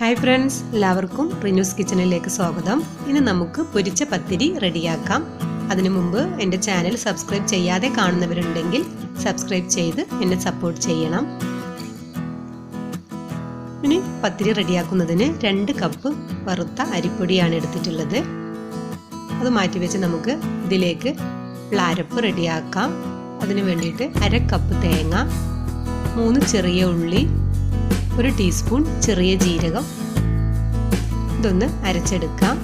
Hi friends എല്ലാവർക്കും റിന്യൂസ് കിച്ചണിലേക്ക് സ്വാഗതം. ഇനി നമുക്ക് പൊരിച്ച പത്തിരി റെഡിയാക്കാം. അതിനു മുമ്പ് എന്റെ ചാനൽ സബ്സ്ക്രൈബ് ചെയ്യാതെ കാണുന്നവരുണ്ടെങ്കിൽ സബ്സ്ക്രൈബ് ചെയ്ത് എന്നെ സപ്പോർട്ട് ചെയ്യണം. ഇനി പത്തിരി റെഡിയാക്കുന്നതിന് രണ്ട് കപ്പ് വറുത്ത അരിപ്പൊടിയാണ് എടുത്തിട്ടുള്ളത്. അത് മാറ്റി വെച്ച് നമുക്ക് ഇതിലേക്ക് പ്ലാരപ്പ് റെഡിയാക്കാം. അതിന് വേണ്ടിയിട്ട് അര കപ്പ് തേങ്ങ മൂന്ന് ചെറിയ ഉള്ളി ഒരു ടീസ്പൂൺ ചെറിയ ജീരകം. ഇതൊന്ന് അരച്ചെടുക്കാം.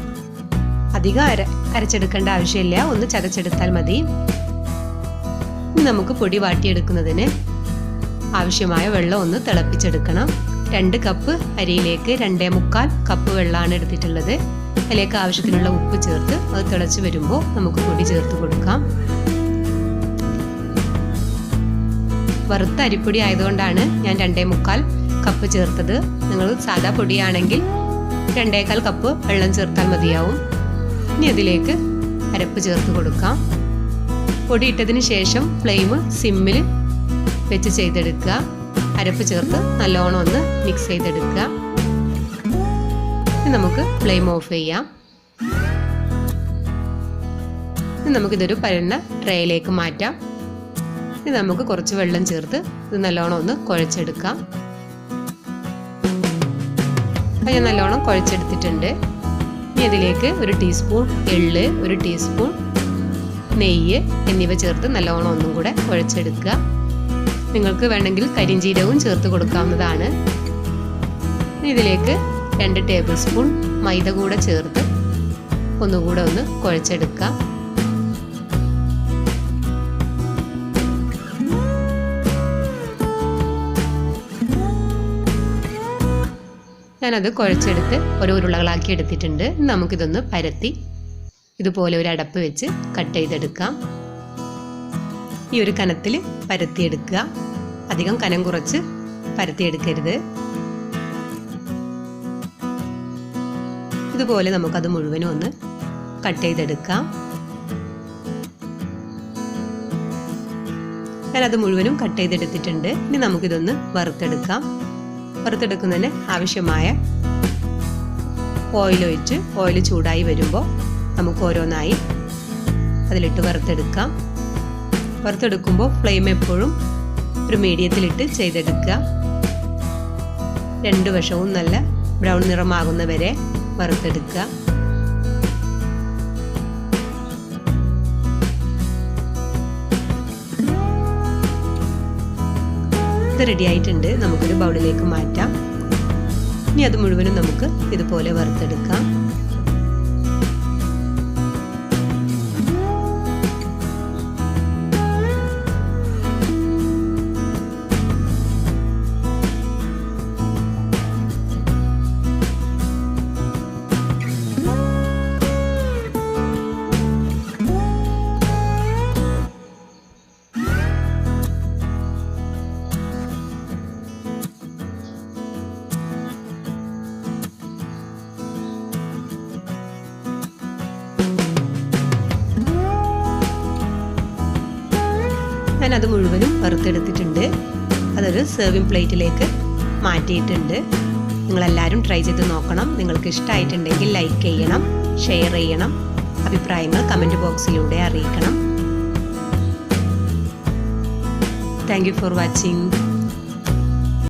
അധികം അര അരച്ചെടുക്കേണ്ട ആവശ്യമില്ല. ഒന്ന് ചതച്ചെടുത്താൽ മതി. നമുക്ക് പൊടി വാട്ടിയെടുക്കുന്നതിന് ആവശ്യമായ വെള്ളം ഒന്ന് തിളപ്പിച്ചെടുക്കണം. രണ്ട് കപ്പ് അരിയിലേക്ക് രണ്ടേ മുക്കാൽ കപ്പ് വെള്ളമാണ് എടുത്തിട്ടുള്ളത്. അതിലേക്ക് ആവശ്യത്തിനുള്ള ഉപ്പ് ചേർത്ത് അത് തിളച്ച് വരുമ്പോൾ നമുക്ക് പൊടി ചേർത്ത് കൊടുക്കാം. വറുത്ത അരിപ്പൊടി ആയതുകൊണ്ടാണ് ഞാൻ രണ്ടേ മുക്കാൽ കപ്പ് ചേർത്തത്. നിങ്ങൾ സാധാ പൊടിയാണെങ്കിൽ രണ്ടേക്കാൽ കപ്പ് വെള്ളം ചേർത്താൽ മതിയാവും. ഇനി അതിലേക്ക് അരപ്പ് ചേർത്ത് കൊടുക്കാം. പൊടി ഇട്ടതിന് ശേഷം ഫ്ലെയിം സിമ്മിൽ വെച്ച് ചെയ്തെടുക്കുക. അരപ്പ് ചേർത്ത് നല്ലോണം ഒന്ന് മിക്സ് ചെയ്തെടുക്കുക. ഇനി നമുക്ക് ഫ്ലെയിം ഓഫ് ചെയ്യാം. ഇനി നമുക്കിതൊരു പരന്ന ട്രേയിലേക്ക് മാറ്റാം. ഇനി നമുക്ക് കുറച്ച് വെള്ളം ചേർത്ത് ഇത് നല്ലോണം ഒന്ന് കുഴച്ചെടുക്കാം. അപ്പം ഞാൻ നല്ലോണം കുഴച്ചെടുത്തിട്ടുണ്ട്. ഇനി ഇതിലേക്ക് ഒരു ടീസ്പൂൺ എള്ള് ഒരു ടീസ്പൂൺ നെയ്യ് എന്നിവ ചേർത്ത് നല്ലോണം ഒന്നും കൂടെ കുഴച്ചെടുക്കുക. നിങ്ങൾക്ക് വേണമെങ്കിൽ കരിഞ്ചീരവും ചേർത്ത് കൊടുക്കാവുന്നതാണ്. ഇതിലേക്ക് രണ്ട് ടേബിൾ സ്പൂൺ മൈദ കൂടെ ചേർത്ത് ഒന്നുകൂടെ ഒന്ന് കുഴച്ചെടുക്കുക. ഞാനത് കുഴച്ചെടുത്ത് ഓരോ ഉരുളകളാക്കി എടുത്തിട്ടുണ്ട്. നമുക്കിതൊന്ന് പരത്തി ഇതുപോലെ ഒരു അടപ്പ് വെച്ച് കട്ട് ചെയ്തെടുക്കാം. ഈ ഒരു കനത്തിൽ പരത്തിയെടുക്കുക. അധികം കനം കുറച്ച് പരത്തിയെടുക്കരുത്. ഇതുപോലെ നമുക്കത് മുഴുവനും ഒന്ന് കട്ട് ചെയ്തെടുക്കാം. ഞാനത് മുഴുവനും കട്ട് ചെയ്തെടുത്തിട്ടുണ്ട്. ഇനി നമുക്കിതൊന്ന് വറുത്തെടുക്കാം. വറുത്തെടുക്കുന്നതിന് ആവശ്യമായ ഓയിൽ ഒഴിച്ച് ഓയിൽ ചൂടായി വരുമ്പോൾ നമുക്ക് ഓരോന്നായി അതിലിട്ട് വറുത്തെടുക്കാം. വറുത്തെടുക്കുമ്പോൾ ഫ്ലെയിം എപ്പോഴും ഒരു മീഡിയത്തിലിട്ട് ചെയ്തെടുക്കുക. രണ്ട് വശവും നല്ല ബ്രൗൺ നിറമാകുന്നവരെ വറുത്തെടുക്കുക. റെഡി ആയിട്ടുണ്ട് നമുക്കൊരു ബൗളിലേക്ക് മാറ്റാം. ഇനി അത് മുഴുവനും നമുക്ക് ഇതുപോലെ വറുത്തെടുക്കാം. ഞാൻ അത് മുഴുവനും വറുത്തെടുത്തിട്ടുണ്ട്. അതൊരു സെർവിങ് പ്ലേറ്റിലേക്ക് മാറ്റിയിട്ടുണ്ട്. നിങ്ങളെല്ലാവരും ട്രൈ ചെയ്ത് നോക്കണം. നിങ്ങൾക്ക് ഇഷ്ടമായിട്ടുണ്ടെങ്കിൽ ലൈക്ക് ചെയ്യണം ഷെയർ ചെയ്യണം അഭിപ്രായങ്ങൾ കമന്റ് ബോക്സിലൂടെ അറിയിക്കണം. Thank you for watching